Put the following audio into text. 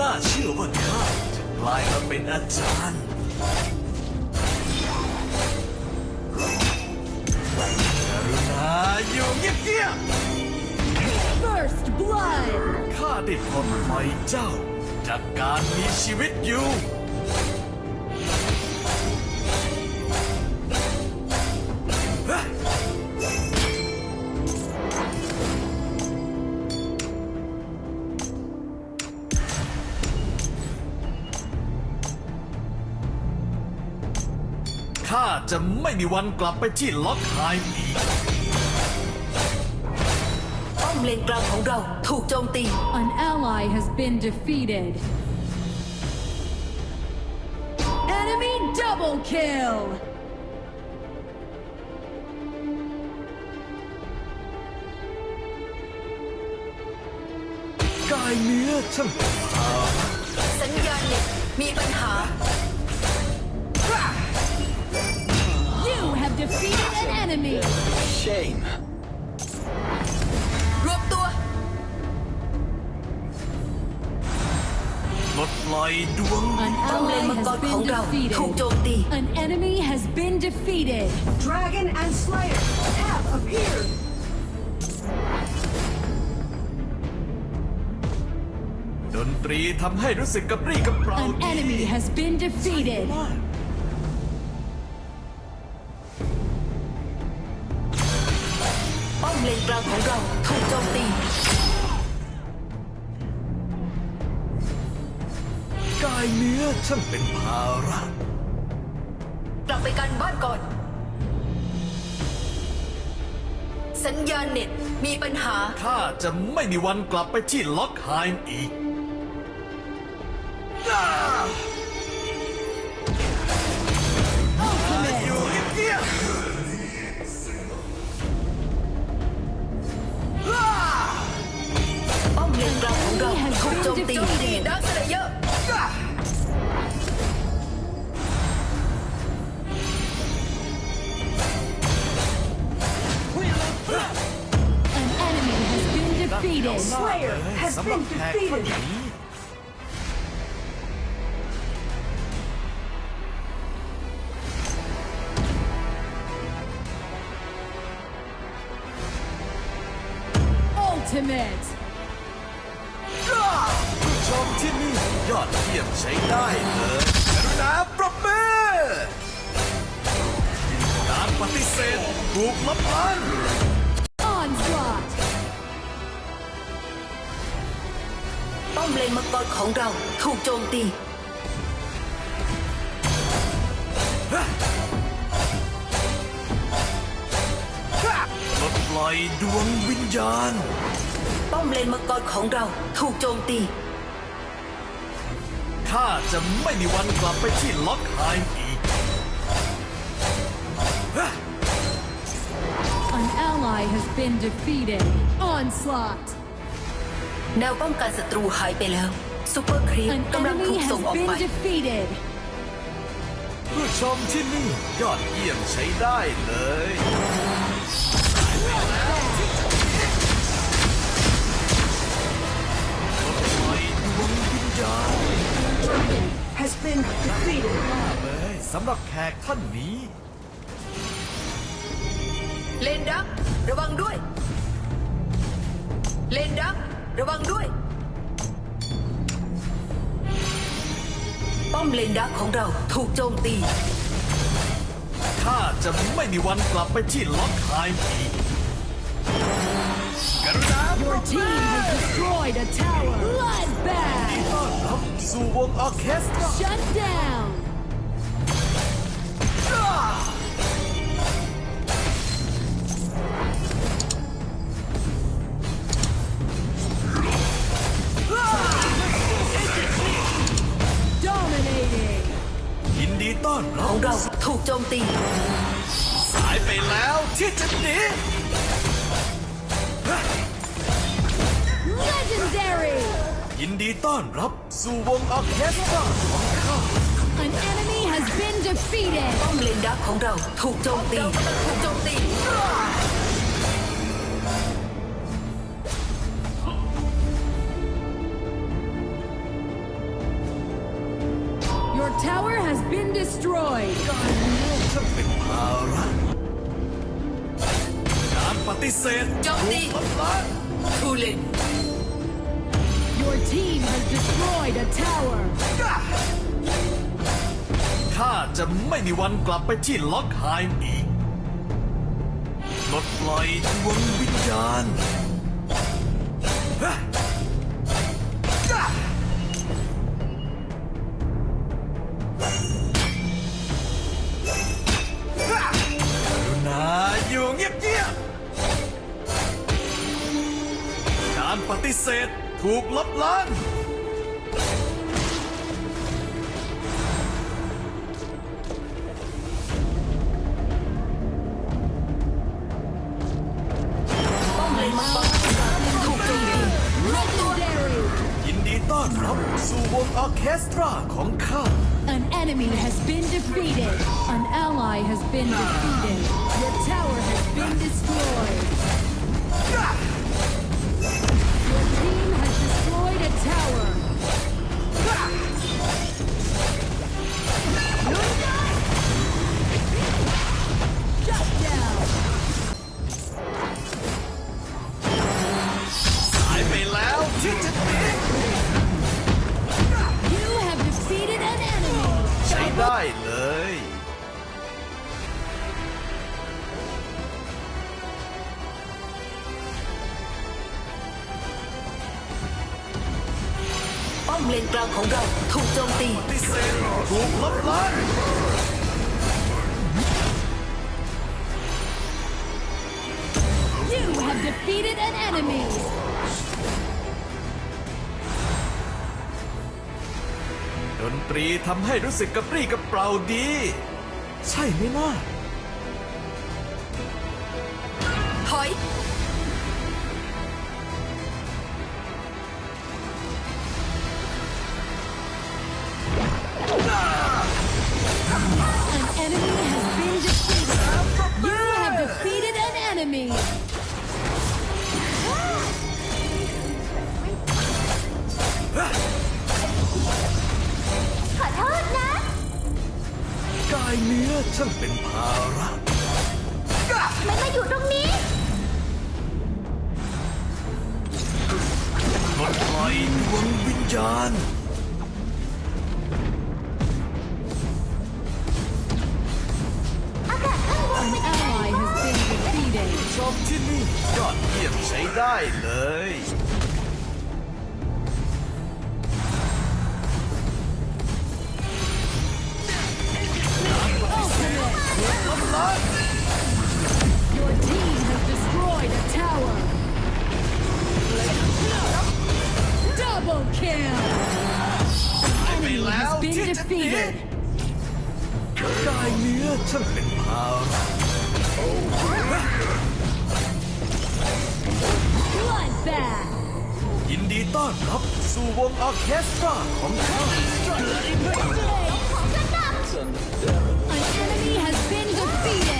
น่าเชื่อว่าข้าจะกลายมาเป็นอาจารย์กรุณาอยู่เงียบ First blood! ๆข้าได้ปลดปล่อยเจ้า จากการมีชีวิตอยู่ ข้าจะไม่มีวันกลับไปที่ล็อกไฮม์อีก ป้อมเลนกลางของเราถูกโจมตี An ally has been defeated. Enemy double kill! กายเนื้อช่างเป็นทางสัญญาณเน็ตมีปัญหา defeated an enemy! shame รวบตัว ปลดปล่อยดวง An ป้อมเลน ally มังกร has ของ been เราถูกโจ defeated. มตี An enemy has been defeated. Dragon and Slayer have appeared. ดนตรีทำให้รู้สึกกระปรี้กระเปร่า An ดี enemy has been defeated. มาก เลนกลางของเราถูกโจมตีกายเนื้อช่างเป็นภาระกลับไปกันบ้านก่อน สัญญาณเน็ตมีปัญหา ข้าจะไม่มีวันกลับไปที่ล็อกไฮม์อีก defeated. Slayer has สำหรับ been แขกคน defeated. นี้ Ultimate! ผู้ชมที่นี่ยอดเยี่ยมใช้ได้เลยกรุณาปรบมือการปฏิเสธถูกลบล้าง อมเลนมังกรของเราถูกโจมตีปลดปล่อยดวงวิญญาณ ป้อมเลนมังกรของเราถูกโจมตีข้าจะไม่มีวันกลับไปที่ล็อกไฮม์อีก An ally has been defeated. Onslaught! แนวป้องกันศัตรูหายไปแล้วซูเปอร์ครีป An กำลังถู enemy กส่ง has ออกไป been defeated. ผู้ชมที่นี่ยอดเยี่ยมใช้ได้เลยปลดปล่อยดวงวิญญาณ Has been defeated. เลยสำหรับแขกท่านนี้ เลนดักระวังด้วยเลนดัก ระวังด้วย ป้อมเลนดักของเราถูกโจมตี ข้าจะไม่มีวันกลับไปที่ล็อกไฮม์อีกกรุณาปร Your บมื team อ has destroyed a tower. Bloodbath! ต้อนรับสู่วงออร์เคสตรา Shut down! ไปแล้วที่จะหนี Legendary! ยินดีต้อนรับสู่วงออร์เคสตราของข้า An enemy has been defeated. ป้อมเลนดักของเราถูกโจมตีถูกโจมตี tower has been destroyed. ช่างเป็นภาระการป ฏิเสธโจมตีถูกทำลายทูเลน Your team has destroyed a tower. ข้าจะไม่มีวันกลับไปที่ล็อกไฮม์อีกปลดปล่อยดวงวิญญาณ การปฏิเสธถูกลบล้างป้อมเลนมังกรถูกโจมตี Legendary. ยินดีต้อนรับสู่วงออร์เคสตราของข้า An enemy has been defeated. An ally has been defeated. Your tower has been destroyed. ใช้ได้เลย ป้อมเลนกลางของเราถูกโจมตีปฏิเสธถูกลบล้าง ดนตรีทำให้รู้สึกกระปรี้กระเปร่าดี ใช่ไหมล่ะ ถอย ช่างเป็นภาระมันมาอยู่ตรงนี้ปลดปล่อยดวงวิญญาณ An ally has been defeated. ชอบที่นี่ยอดเยี่ยมใช้ได้เลย กายเนื้อช่างเป็นภาระยินดีต้อนรับสู่วงออเคสตราของข้า An enemy has been defeated.